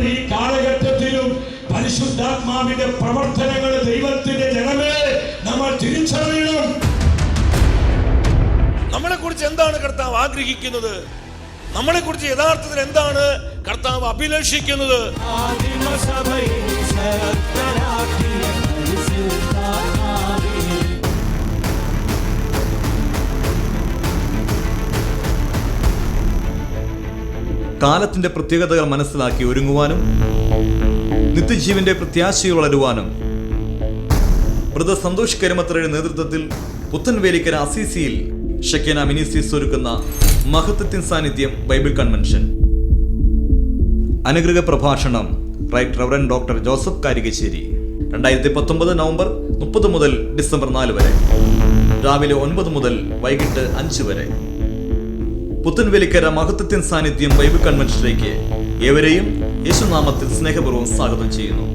ഈ കാലഘട്ടത്തിലും പരിശുദ്ധാത്മാവിന്റെ പ്രവർത്തനങ്ങൾ ദൈവത്തിന്റെ ജനമേ നമ്മൾ തിരിച്ചറിയണം. നമ്മളെ കുറിച്ച് എന്താണ് കർത്താവ് ആഗ്രഹിക്കുന്നത്? നമ്മളെ കുറിച്ച് യഥാർത്ഥത്തിൽ എന്താണ് കർത്താവ് അഭിലഷിക്കുന്നത്? കാലത്തിന്റെ പ്രത്യേകതകൾ മനസ്സിലാക്കി ഒരുങ്ങുവാനും നിത്യജീവന്റെ പ്രത്യാശയിൽ വളരുവാനും. മൃത സന്തോഷ് കരുമത്രയുടെ നേതൃത്വത്തിൽ പുത്തൻവേലിക്കര അസീസിയിൽ ഷക്കേന മിനിസ്റ്റീസ് ഒരുക്കുന്ന മഹത്വത്തിൻ സാന്നിധ്യം ബൈബിൾ കൺവെൻഷൻ. അനുഗ്രഹ പ്രഭാഷണം right reverend doctor Joseph Karikasseri. രണ്ടായിരത്തി പത്തൊമ്പത് നവംബർ മുപ്പത് മുതൽ ഡിസംബർ നാല് വരെ. രാവിലെ ഒൻപത് മുതൽ വൈകിട്ട് അഞ്ച് വരെ. പുത്തൻവേലിക്കര മഹത്വത്തിൻ സാന്നിധ്യം ബൈബിൾ കൺവെൻഷനിലേക്ക് ഏവരെയും യേശുനാമത്തിൽ സ്നേഹപൂർവം സ്വാഗതം ചെയ്യുന്നു.